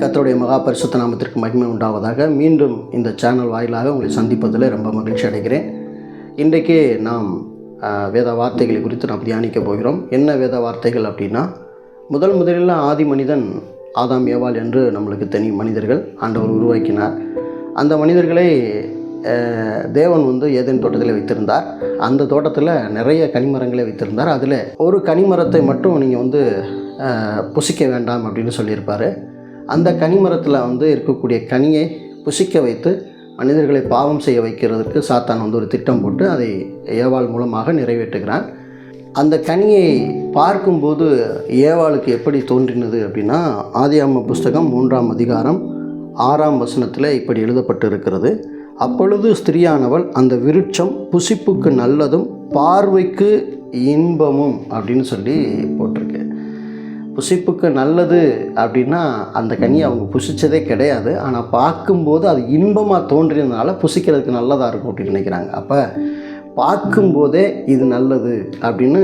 கத்தருடைய மகா பரிசுத்த நாமத்திற்கு மகிமை உண்டாவதாக மீண்டும் இந்த சேனல் வாயிலாக உங்களை சந்திப்பதில் ரொம்ப மகிழ்ச்சி அடைகிறேன். இன்றைக்கு நாம் வேத வார்த்தைகளை குறித்து நாம் தியானிக்க போகிறோம். என்ன வேத வார்த்தைகள் அப்படின்னா முதல் முதலில் ஆதி மனிதன் ஆதாம் ஏவாள் என்று நம்மளுக்கு தனி மனிதர்கள் ஆண்டவர் உருவாக்கினார். அந்த மனிதர்களை தேவன் வந்து ஏதேன் தோட்டத்தில் வைத்திருந்தார். அந்த தோட்டத்தில் நிறைய கனிமரங்களை வைத்திருந்தார். அதில் ஒரு கனிமரத்தை மட்டும் நீங்கள் வந்து புசிக்க வேண்டாம் அப்படின்னு சொல்லியிருப்பார். அந்த கனிமரத்தில் வந்து இருக்கக்கூடிய கனியை புசிக்க வைத்து மனிதர்களை பாவம் செய்ய வைக்கிறதுக்கு சாத்தான் வந்து ஒரு திட்டம் போட்டு அதை ஏவாள் மூலமாக நிறைவேற்றுகிறான். அந்த கனியை பார்க்கும்போது ஏவாளுக்கு எப்படி தோன்றினது அப்படின்னா ஆதியாம புஸ்தகம் மூன்றாம் அதிகாரம் ஆறாம் வசனத்தில் இப்படி எழுதப்பட்டு இருக்கிறது அப்பொழுது ஸ்திரியானவள் அந்த விருட்சம் புசிப்புக்கு நல்லதும் பார்வைக்கு இன்பமும் அப்படின்னு சொல்லி புசிப்புக்கு நல்லது அப்படின்னா அந்த கனியை அவங்க புசித்ததே கிடையாது. ஆனால் பார்க்கும்போது அது இன்பமாக தோன்றியதுனால புசிக்கிறதுக்கு நல்லதாக இருக்கும் அப்படின்னு நினைக்கிறாங்க. அப்போ பார்க்கும்போதே இது நல்லது அப்படின்னு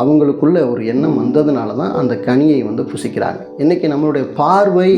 அவங்களுக்குள்ள ஒரு எண்ணம் வந்ததுனால தான் அந்த கனியை வந்து புசிக்கிறாங்க. இன்றைக்கி நம்மளுடைய பார்வை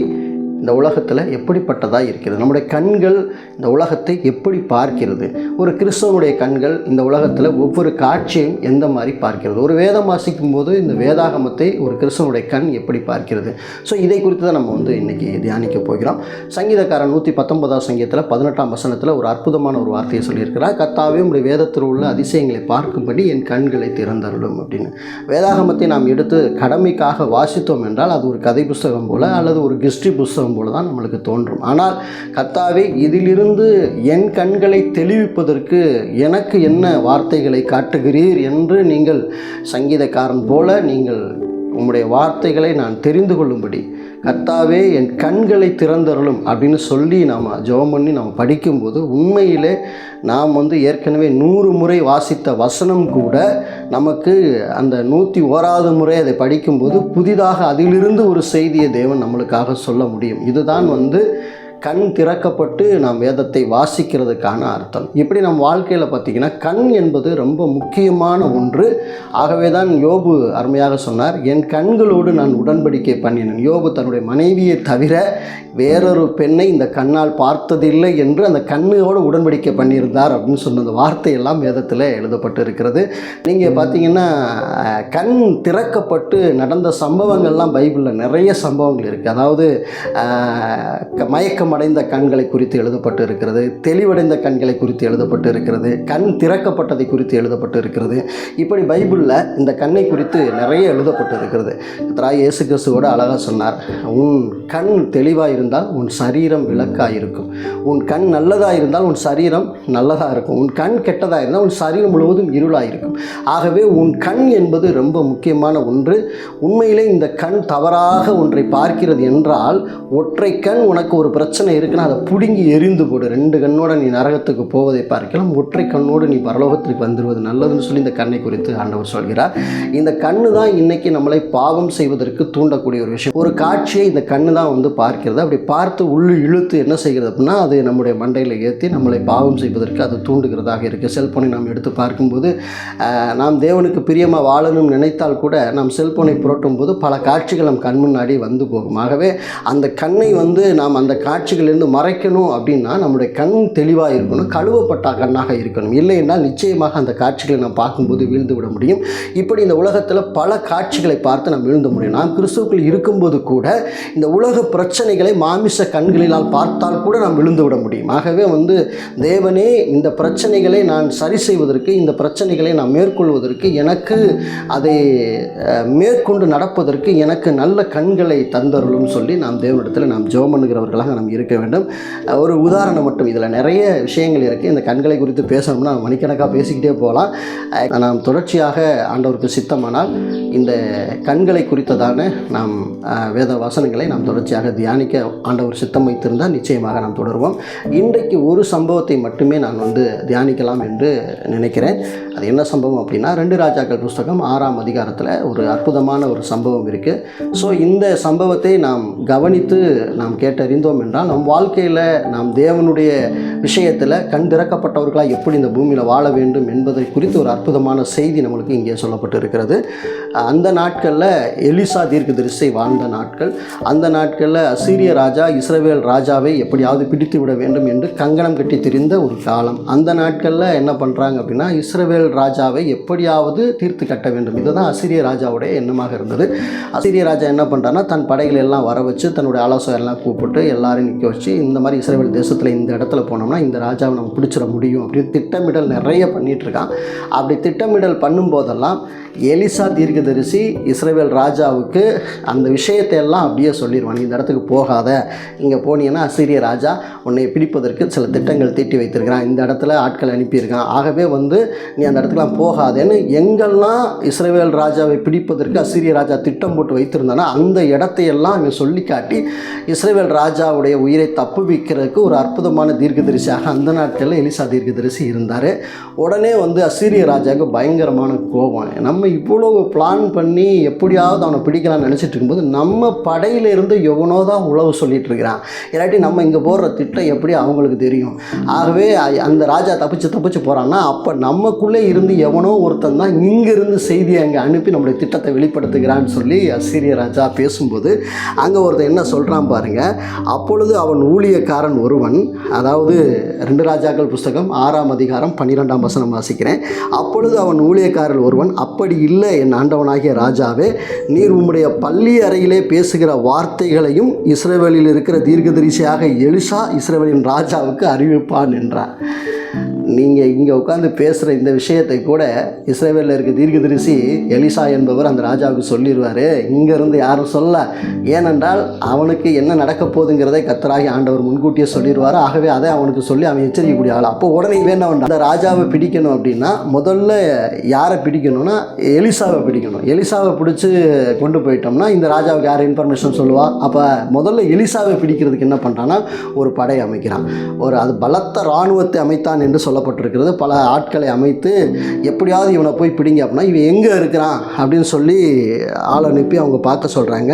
இந்த உலகத்தில் எப்படிப்பட்டதாக இருக்கிறது? நம்முடைய கண்கள் இந்த உலகத்தை எப்படி பார்க்கிறது? ஒரு கிறிஸ்தவனுடைய கண்கள் இந்த உலகத்தில் ஒவ்வொரு காட்சியும் எந்த மாதிரி பார்க்கிறது? ஒரு வேதம் வாசிக்கும் போது இந்த வேதாகமத்தை ஒரு கிறிஸ்தவனுடைய கண் எப்படி பார்க்கிறது? ஸோ இதை குறித்து தான் நம்ம வந்து இன்றைக்கி தியானிக்க போகிறோம். சங்கீதக்காரன் நூற்றி பத்தொன்பதாம் சங்கீதத்தில் பதினெட்டாம் வசனத்தில் ஒரு அற்புதமான ஒரு வார்த்தையை சொல்லியிருக்கிறார். கர்த்தாவே உங்களுடைய வேதத்தில் உள்ள அதிசயங்களை பார்க்கும்படி என் கண்களை திறந்தருளும் அப்படின்னு. வேதாகமத்தை நாம் எடுத்து கடமைக்காக வாசித்தோம் என்றால் அது ஒரு கதை புஸ்தகம் போல் அல்லது ஒரு கிஸ்ட்ரி புஸ்தகம் போல தான் நம்மளுக்கு தோன்றும். ஆனால் கத்தாவே இதிலிருந்து என் கண்களை தெளிவிப்பதற்கு எனக்கு என்ன வார்த்தைகளை காட்டுகிறீர் என்று நீங்கள் சங்கீதக்காரன் போல நீங்கள் உம்முடைய வார்த்தைகளை நான் தெரிந்து கொள்ளும்படி கர்த்தாவே என் கண்களை திறந்தருளும் அப்படின்னு சொல்லி நாம் ஜெபம் பண்ணி நாம் படிக்கும்போது உண்மையிலே நாம் வந்து ஏற்கனவே நூறு முறை வாசித்த வசனம் கூட நமக்கு அந்த நூற்றி ஓராவது முறை அதை படிக்கும்போது புதிதாக அதிலிருந்து ஒரு செய்தியை தேவன் நம்மளுக்காக சொல்ல முடியும். இதுதான் வந்து கண் திறக்கப்பட்டு நாம் வேதத்தை வாசிக்கிறதுக்கான அர்த்தம். இப்படி நம் வாழ்க்கையில் பார்த்திங்கன்னா கண் என்பது ரொம்ப முக்கியமான ஒன்று. ஆகவே தான் யோபு அருமையாக சொன்னார் என் கண்களோடு நான் உடன்படிக்கை பண்ணினேன். யோபு தன்னுடைய மனைவியை தவிர வேறொரு பெண்ணை இந்த கண்ணால் பார்த்ததில்லை என்று அந்த கண்ணோடு உடன்படிக்கை பண்ணியிருந்தார் அப்படின்னு சொன்ன அந்த வார்த்தையெல்லாம் வேதத்தில் எழுதப்பட்டு இருக்கிறது நீங்கள் பார்த்தீங்கன்னா கண் திறக்கப்பட்டு நடந்த சம்பவங்கள்லாம் பைபிளில் நிறைய சம்பவங்கள் இருக்குது அதாவது மயக்கம் ஞானமடைந்த கண்களை குறித்து எழுதப்பட்டு இருக்கிறது தெளிவடைந்த கண்களை குறித்து எழுதப்பட்டு இருக்கிறது கண் திறக்கப்பட்டதை குறித்து எழுதப்பட்டு இருக்கிறது. இப்படி பைபிளில் இந்த கண்ணை குறித்து நிறைய எழுதப்பட்டு இருக்கிறது. கர்த்தராகிய இயேசு கிறிஸ்துவோட அழகாக சொன்னார் உன் கண் தெளிவாக இருந்தால் உன் சரீரம் விளக்காக இருக்கும் உன் கண் நல்லதாக இருந்தால் உன் சரீரம் நல்லதாக இருக்கும் உன் கண் கெட்டதாக இருந்தால் உன் சரீரம் முழுவதும் இருளாக இருக்கும் ஆகவே உன் கண் என்பது ரொம்ப முக்கியமான ஒன்று. உண்மையிலே இந்த கண் தவறாக ஒன்றை பார்க்கிறது என்றால் ஒற்றை கண் உனக்கு ஒரு பிரச்சனை பிரச்சனை இருக்குன்னா அதை பிடுங்கி எரிந்து போடு. ரெண்டு கண்ணோட நீ நரகத்துக்கு போவதை பார்க்கலாம். ஒற்றை கண்ணோடு நீ பரலோகத்திற்கு வந்துடுவது நல்லதுன்னு சொல்லி இந்த கண்ணை குறித்து ஆண்டவர் சொல்கிறார். இந்த கண்ணு தான் இன்னைக்கு நம்மளை பாவம் செய்வதற்கு தூண்டக்கூடிய ஒரு விஷயம். ஒரு காட்சியை இந்த கண்ணு தான் வந்து பார்க்கிறது. அப்படி பார்த்து உள்ளு இழுத்து என்ன செய்கிறது அப்படின்னா அது நம்முடைய மண்டையில் ஏற்றி நம்மளை பாவம் செய்வதற்கு அது தூண்டுகிறதாக இருக்குது செல்போனை நாம் எடுத்து பார்க்கும்போது நாம் தேவனுக்கு பிரியமாக வாழணும்னு நினைத்தால் கூட நாம் செல்போனை புரட்டும் போது பல காட்சிகள் நம் கண் முன்னாடி வந்து போகும். ஆகவே அந்த கண்ணை வந்து நாம் அந்த காட்சி காட்சிகளிலிருந்து மறைக்கணும் அப்படின்னா நம்முடைய கண் தெளிவாக இருக்கணும் கழுவப்பட்ட கண்ணாக இருக்கணும். இல்லை என்றால் நிச்சயமாக அந்த காட்சிகளை நாம் பார்க்கும்போது வீழ்ந்து விட முடியும். இப்படி இந்த உலகத்தில் பல காட்சிகளை பார்த்து நாம் வீழ்ந்து முடியும். நாம் கிறிஸ்துவுக்குள் இருக்கும்போது கூட இந்த உலக பிரச்சனைகளை மாமிச கண்களினால் பார்த்தால் கூட நாம் விழுந்து விட முடியும். ஆகவே வந்து தேவனே இந்த பிரச்சனைகளை நான் சரி செய்வதற்கு இந்த பிரச்சனைகளை நான் மேற்கொள்வதற்கு எனக்கு அதை மேற்கொண்டு நடப்பதற்கு எனக்கு நல்ல கண்களை தந்தருளும் சொல்லி நாம் தேவனிடத்தில் நாம் ஜெபம் பண்ணுகிறவர்களாக நாம் இருக்க வேண்டும். ஒரு உதாரணம் மட்டும் இதில் நிறைய விஷயங்கள் இருக்குது இந்த கண்களை குறித்து பேசணும்னா மணிக்கணக்காக பேசிக்கிட்டே போகலாம். நாம் தொடர்ச்சியாக ஆண்டவருக்கு சித்தமானால் இந்த கண்களை குறித்ததான நாம் வேத வசனங்களை நாம் தொடர்ச்சியாக தியானிக்க ஆண்டவர் சித்தம் வைத்திருந்தால் நிச்சயமாக நாம் தொடருவோம். இன்றைக்கு ஒரு சம்பவத்தை மட்டுமே நான் வந்து தியானிக்கலாம் என்று நினைக்கிறேன். அது என்ன சம்பவம் அப்படின்னா ரெண்டு ராஜாக்கள் புஸ்தகம் ஆறாம் அதிகாரத்தில் ஒரு அற்புதமான ஒரு சம்பவம் இருக்குது ஸோ இந்த சம்பவத்தை நாம் கவனித்து நாம் கேட்டறிந்தோம் என்றால் என்றால் நம் வாழ்க்கையில் நாம் தேவனுடைய விஷயத்தில் கண் திறக்கப்பட்டவர்களாக எப்படி இந்த பூமியில் வாழ வேண்டும் என்பதை குறித்து ஒரு அற்புதமான செய்தி நம்மளுக்கு இங்கே சொல்லப்பட்டு இருக்கிறது அந்த நாட்களில் எலிசா தீர்க்க தரிசை வாழ்ந்த நாட்கள் அந்த நாட்களில் அசீரிய ராஜா இஸ்ரவேல் ராஜாவை எப்படியாவது பிடித்து விட வேண்டும் என்று கங்கணம் கட்டி திரிந்த ஒரு காலம். அந்த நாட்களில் என்ன பண்ணுறாங்க அப்படின்னா இஸ்ரவேல் ராஜாவை எப்படியாவது தீர்த்து கட்ட வேண்டும். இதுதான் அசிரிய ராஜாவுடைய எண்ணமாக இருந்தது. அசிரிய ராஜா என்ன பண்ணுறான்னா தன் படைகளை எல்லாம் வர வச்சு தன்னுடைய ஆலோசனை எல்லாம் கூப்பிட்டு எல்லாரையும் நிற்க வச்சு இந்த மாதிரி இஸ்ரேல் தேசத்தில் இந்த இடத்துல போனோம்னா இந்த ராஜாவை நம்ம பிடிச்சிட முடியும் அப்படின்னு திட்டமிடல் நிறைய பண்ணிகிட்ருக்கான் இருக்கான். அப்படி திட்டமிடல் பண்ணும்போதெல்லாம் எலிசா தீர்க்கதரிசி இஸ்ரேவேல் ராஜாவுக்கு அந்த விஷயத்தை எல்லாம் அப்படியே சொல்லிடுவான் நீ இந்த இடத்துக்கு போகாத. இங்கே போனீங்கன்னா அசிரிய ராஜா உன்னை பிடிப்பதற்கு சில திட்டங்கள் தீட்டி வைத்திருக்கிறான். இந்த இடத்துல ஆட்கள் அனுப்பியிருக்கான். ஆகவே வந்து நீ அந்த இடத்துக்குலாம் போகாதேன்னு எங்கெல்லாம் இஸ்ரேவேல் ராஜாவை பிடிப்பதற்கு அசிரிய ராஜா திட்டம் போட்டு வைத்திருந்தானா அந்த இடத்தையெல்லாம் இவன் சொல்லி காட்டி இஸ்ரேவேல் ராஜாவுடைய உயிரை தப்புவிக்கிறதுக்கு ஒரு அற்புதமான தீர்க்கதரிசியாக அந்த நாட்களில் எலிசா தீர்க்கதரிசி இருந்தார். உடனே வந்து அசிரிய ராஜாவுக்கு பயங்கரமான கோபம். நம்ம நம்ம இவ்வளோ பிளான் பண்ணி எப்படியாவது அவனை பிடிக்கலாம்னு நினச்சிட்டு இருக்கும்போது நம்ம படையிலேருந்து எவனோ தான் உழவு சொல்லிட்டு இருக்கிறான். இல்லாட்டி நம்ம இங்கே போடுற திட்டம் எப்படி அவங்களுக்கு தெரியும்? ஆகவே அந்த ராஜா தப்பிச்சு தப்பிச்சு போகிறான்னா அப்போ நமக்குள்ளே இருந்து எவனோ ஒருத்தன் தான் இங்கேருந்து செய்தியை அங்கே அனுப்பி நம்மளுடைய திட்டத்தை வெளிப்படுத்துகிறான்னு சொல்லி அசிரிய ராஜா பேசும்போது அங்கே ஒருத்தன் என்ன சொல்கிறான் பாருங்க அப்பொழுது அவன் ஊழியக்காரன் ஒருவன் அதாவது ரெண்டு ராஜாக்கள் புஸ்தகம் ஆறாம் அதிகாரம் பன்னிரெண்டாம் வசனம் வாசிக்கிறேன். அப்பொழுது அவன் ஊழியக்காரன் ஒருவன் அப்படி இல்லை என் ஆண்டவனாகிய ராஜாவே நீர் உம்முடைய பள்ளி அறையிலே பேசுகிற வார்த்தைகளையும் இஸ்ரேவேலில் இருக்கிற தீர்க்கதரிசியாக எலிசா இஸ்ரேவேலின் ராஜாவுக்கு அறிவிப்பான் என்றார். நீங்கள் இங்கே உட்காந்து பேசுகிற இந்த விஷயத்தை கூட இஸ்ரேவேலில் இருக்க தீர்க்கதரிசி எலிசா என்பவர் அந்த ராஜாவுக்கு சொல்லிடுவார் இங்கேருந்து யாரும் சொல்ல ஏனென்றால் அவனுக்கு என்ன நடக்க போகுதுங்கிறதை கத்தராகி ஆண்டவர் முன்கூட்டியே சொல்லிடுவார் ஆகவே அதை அவனுக்கு சொல்லி அவன் எச்சரிக்கக்கூடிய ஆள். அப்போ உடனே வேண்டாம் அந்த ராஜாவை பிடிக்கணும் அப்படின்னா முதல்ல யாரை பிடிக்கணும்னா எலிசாவை பிடிக்கணும். எலிசாவை பிடிச்சி கொண்டு போயிட்டோம்னா இந்த ராஜாவுக்கு யார் இன்ஃபர்மேஷன் சொல்லுவா? அப்போ முதல்ல எலிசாவை பிடிக்கிறதுக்கு என்ன பண்ணுறான்னா ஒரு படை அமைக்கிறான். ஒரு அது பலத்த இராணுவத்தை அமைத்தான் என்று சொல்லப்பட்டிருக்கிறது பல ஆட்களை அமைத்து எப்படியாவது இவனை போய் பிடிங்க அப்படின்னா இவன் எங்கே இருக்கிறான் அப்படின்னு சொல்லி ஆள் அனுப்பி அவங்க பார்க்க சொல்கிறாங்க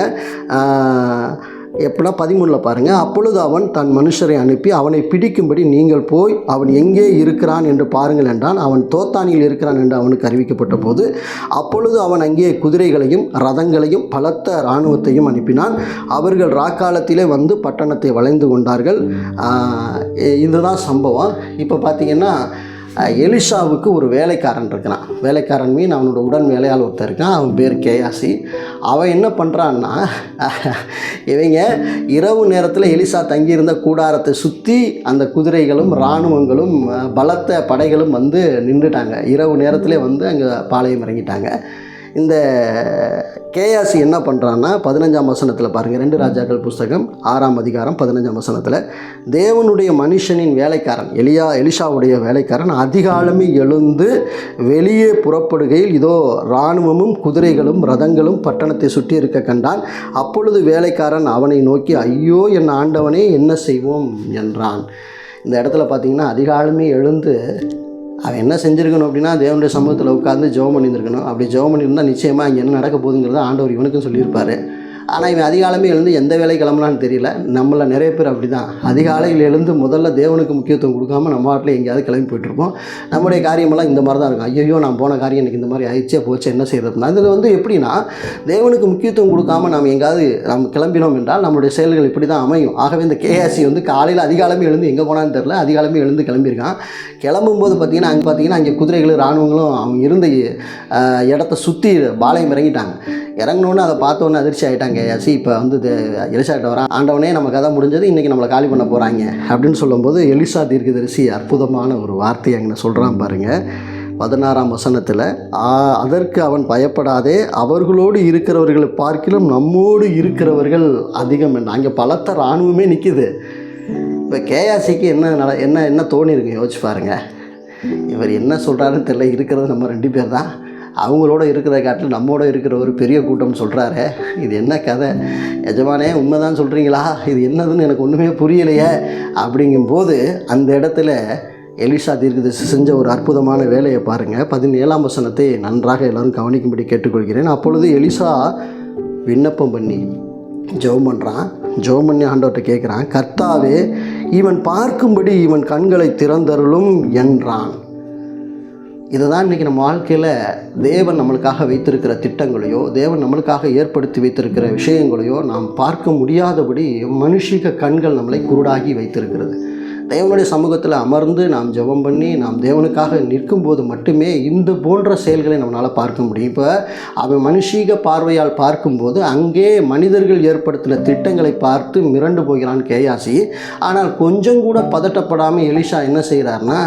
எப்படின்னா பதிமூணில் பாருங்கள் அப்பொழுது அவன் தன் மனுஷரை அனுப்பி அவனை பிடிக்கும்படி நீங்கள் போய் அவன் எங்கே இருக்கிறான் என்று பாருங்கள் என்றான். அவன் தோத்தானியில் இருக்கிறான் என்று அவனுக்கு அறிவிக்கப்பட்ட போது அப்பொழுது அவன் அங்கே குதிரைகளையும் ரதங்களையும் பலத்த இராணுவத்தையும் அனுப்பினான். அவர்கள் ராக்காலத்திலே வந்து பட்டணத்தை வளைந்து கொண்டார்கள். இதுதான் சம்பவம். இப்போ பார்த்தீங்கன்னா எலிஷாவுக்கு ஒரு வேலைக்காரன் இருக்கிறான். வேலைக்காரன் மீன் அவனோட உடன் வேலையால் ஒருத்தர் இருக்கான். அவன் பேர் கேயாசி. அவன் என்ன பண்ணுறான்னா இவங்க இரவு நேரத்தில் எலிசா தங்கியிருந்த கூடாரத்தை சுற்றி அந்த குதிரைகளும் இராணுவங்களும் பலத்த படைகளும் வந்து நின்றுட்டாங்க. இரவு நேரத்திலே வந்து அங்கே பாளையம் இறங்கிட்டாங்க. இந்த கேஆசி என்ன பண்ணுறான்னா பதினஞ்சாம் வசனத்தில் பாருங்கள் ரெண்டு ராஜாக்கள் புஸ்தகம் ஆறாம் அதிகாரம் பதினஞ்சாம் வசனத்தில் தேவனுடைய மனுஷனின் வேலைக்காரன் எலியா எலிஷாவுடைய வேலைக்காரன் அதிகாலமே எழுந்து வெளியே புறப்படுகையில் இதோ இராணுவமும் குதிரைகளும் ரதங்களும் பட்டணத்தை சுற்றி இருக்க கண்டான். அப்பொழுது வேலைக்காரன் அவனை நோக்கி ஐயோ என் ஆண்டவனே என்ன செய்வோம்? என்றான். இந்த இடத்துல பார்த்திங்கன்னா அதிகாலமே எழுந்து அவன் என்ன செஞ்சிருக்கணும் அப்படின்னா தேவனுடைய சமூகத்தில் உட்காந்து ஜெபம் பண்ணியிருக்கணும் அப்படி ஜெபம் பண்ணியிருந்தால் நிச்சயமாக இங்கே என்ன நடக்க போகுதுங்கிறத ஆண்டவர் இவனுக்கும் சொல்லியிருப்பார். ஆனால் இவன் அதிகாலமே எழுந்து எந்த வேலை கிளம்பலான்னு தெரியல. நம்மள நிறைய பேர் அப்படி தான் அதிகாலையில் எழுந்து முதல்ல தேவனுக்கு முக்கியத்துவம் கொடுக்காம நம்ம வாட்டில் எங்கேயாவது கிளம்பி போயிட்டுருப்போம். நம்முடைய காரியமெல்லாம் இந்த மாதிரி தான் இருக்கும். ஐயோ நான் போன காரியம் எனக்கு இந்த மாதிரி ஆயிடுச்சே போச்சு என்ன செய்யறதுனா அதில் வந்து எப்படின்னா தேவனுக்கு முக்கியத்துவம் கொடுக்காம நாம் எங்கேயாவது நம்ம கிளம்பினோம் என்றால் நம்மளுடைய செயல்கள் இப்படி தான் அமையும். ஆகவே இந்த கேஎஸ்சி வந்து காலையில் அதிகாலமே எழுந்து எங்கே போனான்னு தெரில அதிகாலமே எழுந்து கிளம்பியிருக்கான். கிளம்பும்போது பார்த்தீங்கன்னா அங்கே பார்த்தீங்கன்னா அங்கே குதிரைகளும் இராணுவங்களும் அவங்க இருந்த இடத்த சுற்றி பாளையம் இறங்கிட்டாங்க. இறங்கினோன்னு அதை பார்த்தோன்னே அதிர்ச்சி ஆகிட்டாங்க சி இப்போ வந்து எலிசாட்ட வரான். ஆண்டவனே நம்ம கதை முடிஞ்சது இன்றைக்கி நம்மளை காலி பண்ண போகிறாங்க அப்படின்னு சொல்லும்போது எலிசா தீர்க்கதரிசி அற்புதமான ஒரு வார்த்தையை அங்கே சொல்கிறான் பாருங்கள் பதினாறாம் வசனத்தில் அதற்கு அவன் பயப்படாதே அவர்களோடு இருக்கிறவர்களை பார்க்கிலும் நம்மோடு இருக்கிறவர்கள் அதிகம் என்ன அங்கே பலத்த இராணுவமே நிற்கிது இப்போ கேஆசிக்கு என்ன நட என்ன என்ன தோணி இருக்கு யோசிச்சு பாருங்கள் இவர் என்ன சொல்கிறாருன்னு தெரியல இருக்கிறது நம்ம ரெண்டு பேர் தான். அவங்களோட இருக்கிற காட்டில் நம்மோட இருக்கிற ஒரு பெரிய கூட்டம் சொல்கிறாரு இது என்ன கதை? எஜமானே உண்மைதான் சொல்கிறீங்களா இது என்னதுன்னு எனக்கு ஒன்றுமே புரியலையே. அப்படிங்கும்போது அந்த இடத்துல எலிசா தீர்க்கதரிசி செஞ்ச ஒரு அற்புதமான வேலையை பாருங்கள் பதினேழாம் வசனத்தை நன்றாக எல்லோரும் கவனிக்கும்படி கேட்டுக்கொள்கிறேன். அப்பொழுது எலிசா விண்ணப்பம் பண்ணி ஜெபம் பண்ணுறான் ஜெபம் பண்ணி ஆண்டவர்கிட்ட கேட்குறான் கர்த்தாவே இவன் பார்க்கும்படி இவன் கண்களை திறந்தருளும் என்றான். இதுதான் இன்றைக்கி நம்ம வாழ்க்கையில் தேவன் நம்மளுக்காக வைத்திருக்கிற திட்டங்களையோ தேவன் நம்மளுக்காக ஏற்படுத்தி வைத்திருக்கிற விஷயங்களையோ நாம் பார்க்க முடியாதபடி மனுஷிக கண்கள் நம்மளை குருடாகி வைத்திருக்கிறது. தேவனுடைய சமூகத்தில் அமர்ந்து நாம் ஜெபம் பண்ணி நாம் தேவனுக்காக நிற்கும்போது மட்டுமே இந்த போன்ற செயல்களை நம்மளால் பார்க்க முடியும். இப்போ அவன் மனுஷீக பார்வையால் பார்க்கும்போது அங்கே மனிதர்கள் ஏற்படுத்தின திட்டங்களை பார்த்து மிரண்டு போகிறான் கேயாசி. ஆனால் கொஞ்சம் கூட பதட்டப்படாமல் எலிஷா என்ன செய்கிறாருன்னா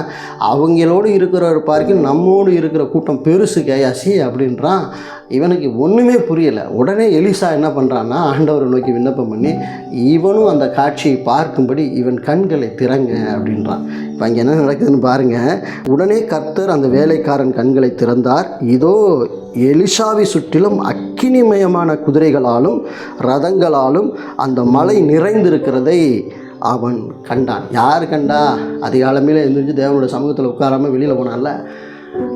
அவங்களோடு இருக்கிற பார்க்க நம்மோடு இருக்கிற கூட்டம் பெருசு கேயாசி அப்படின்றான். இவனுக்கு ஒன்றுமே புரியலை. உடனே எலிசா என்ன பண்ணுறான்னா ஆண்டவரை நோக்கி விண்ணப்பம் பண்ணி இவனும் அந்த காட்சியை பார்க்கும்படி இவன் கண்களை திறங்க அப்படின்றான். இப்போ அங்கே என்ன நடக்குதுன்னு பாருங்கள் உடனே கர்த்தர் அந்த வேலைக்காரன் கண்களை திறந்தார். இதோ எலிஷாவை சுற்றிலும் அக்கினிமயமான குதிரைகளாலும் ரதங்களாலும் அந்த மலை நிறைந்திருக்கிறதை அவன் கண்டான். யார் கண்டா? அதிகாலமே எழுந்திரிச்சு தேவனோட சமூகத்தில் உட்காராம வெளியில் போனான்ல.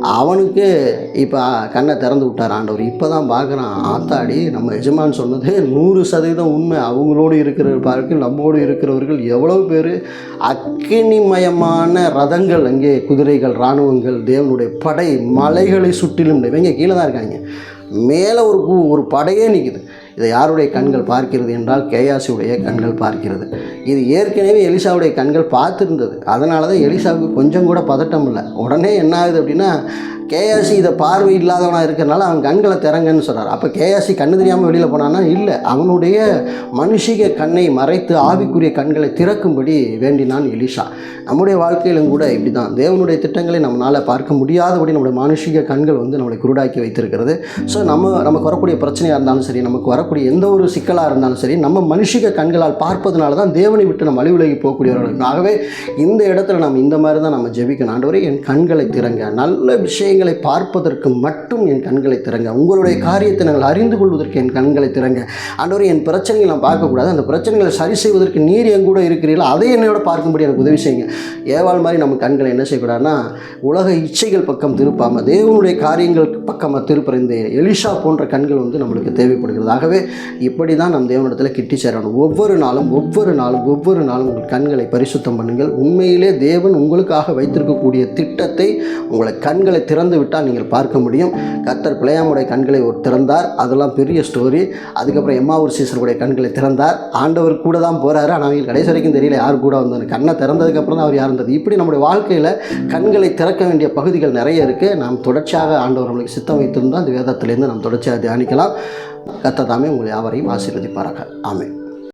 அவனுக்கு இப்போ கண்ணை திறந்து விட்டார் ஆண்டவர். இப்போ தான் பார்க்குறான் ஆத்தாடி நம்ம எஜமான் சொன்னது நூறு சதவீதம் உண்மை. அவங்களோடு இருக்கிறவர்கள் நம்மோடு இருக்கிறவர்கள் எவ்வளோ பேர்? அக்கினிமயமான ரதங்கள் அங்கே குதிரைகள் இராணுவங்கள் தேவனுடைய படை மலைகளை சுற்றிலும் இவங்க கீழே தான் இருக்காங்க. மேலே ஒரு ஒரு படையே நிற்குது இதை யாருடைய கண்கள் பார்க்கிறது என்றால் கேயாசியுடைய கண்கள் பார்க்கிறது. இது ஏற்கனவே எலிசாவுடைய கண்கள் பார்த்துருந்தது. அதனால தான் எலிசாவுக்கு கொஞ்சம் கூட பதட்டம் இல்லை. உடனே என்ன ஆகுது அப்படின்னா கேஆர்சி இதை பார்வை இல்லாதவனாக இருக்கிறனால அவன் கண்களை திறங்கன்னு சொல்கிறார் அப்போ கேஎஸ்சி கண்ணு தெரியாமல் வெளியில் போனான்னா இல்லை அவனுடைய மனுஷிக கண்ணை மறைத்து ஆவிக்குரிய கண்களை திறக்கும்படி வேண்டினான் எலிஷா. நம்முடைய வாழ்க்கையிலும் கூட இப்படி தான் தேவனுடைய திட்டங்களை நம்மளால் பார்க்க முடியாதபடி நம்முடைய மனுஷிக கண்கள் வந்து நம்மளை குருடாக்கி வைத்திருக்கிறது. ஸோ நம்ம நமக்கு வரக்கூடிய பிரச்சனையாக இருந்தாலும் சரி நமக்கு வரக்கூடிய எந்த ஒரு சிக்கலாக இருந்தாலும் சரி நம்ம மனுஷிக கண்களால் பார்ப்பதனால தான் தேவனை விட்டு நம்ம அழிவுலகி போகக்கூடியவர்கள். ஆகவே இந்த இடத்துல நம்ம இந்த மாதிரி தான் நம்ம ஜெபிக்கணும். ஆண்டவரே என் கண்களை திறங்க. நல்ல விஷயம் பார்ப்பதற்கு மட்டும் என் கண்களை திறங்க. உங்களுடைய காரியத்தை நாங்கள் அறிந்து கொள்வதற்கு என் கண்களை திறங்க. ஆண்டவரே என் பிரச்சனைகளை நான் பார்க்கக்கூடாது. அந்த பிரச்சனைகளை சரி செய்வதற்கு நீர் என் கூட இருக்கிறீர்கள்? அதை என்னோட பார்க்கும்படி எனக்கு உதவி செய்யுங்க. ஏவாள் மாதிரி நம்ம கண்களை என்ன செய்யக்கூடாதுன்னா உலக இச்சைகள் பக்கம் திருப்பாமல் தேவனுடைய காரியங்கள் பக்கமாக திருப்புற இந்த எலிஷா போன்ற கண்கள் வந்து நம்மளுக்கு தேவைப்படுகிறது. ஆகவே இப்படி தான் நம் தேவனிடத்தில் கிட்டி சேரணும். ஒவ்வொரு நாளும் ஒவ்வொரு நாளும் ஒவ்வொரு நாளும் உங்கள் கண்களை பரிசுத்தம் பண்ணுங்கள். உண்மையிலே தேவன் உங்களுக்காக வைத்திருக்கக்கூடிய திட்டத்தை உங்களை கண்களை திறந்து விட்டால் நீங்கள் பார்க்க முடியும். கர்த்தர் பிள்ளையாமுடைய கண்களை ஒரு திறந்தார். அதெல்லாம் பெரிய ஸ்டோரி அதுக்கப்புறம் எம்மாவூர் சீசருடைய கண்களை திறந்தார். ஆண்டவர் கூட தான் போகிறாரு ஆனால் அவங்களுக்கு கடைசி வரைக்கும் தெரியல யார் கூட வந்தார் கண்ணை திறந்ததுக்கப்புறம் தான் அவர் யார் இருந்தது இப்படி நம்முடைய வாழ்க்கையில் கண்களை திறக்க வேண்டிய பகுதிகள் நிறைய இருக்குது நாம் தொடர்ச்சியாக ஆண்டவர் நம்மளுக்கு சித்தம் வைத்திருந்தால் அந்த வேதத்திலேருந்து நாம் தொடர்ச்சியாக தியானிக்கலாம். கத்த தாமே உங்களை யாவரையும் ஆசீர்வதிப்பார்கள் ஆமே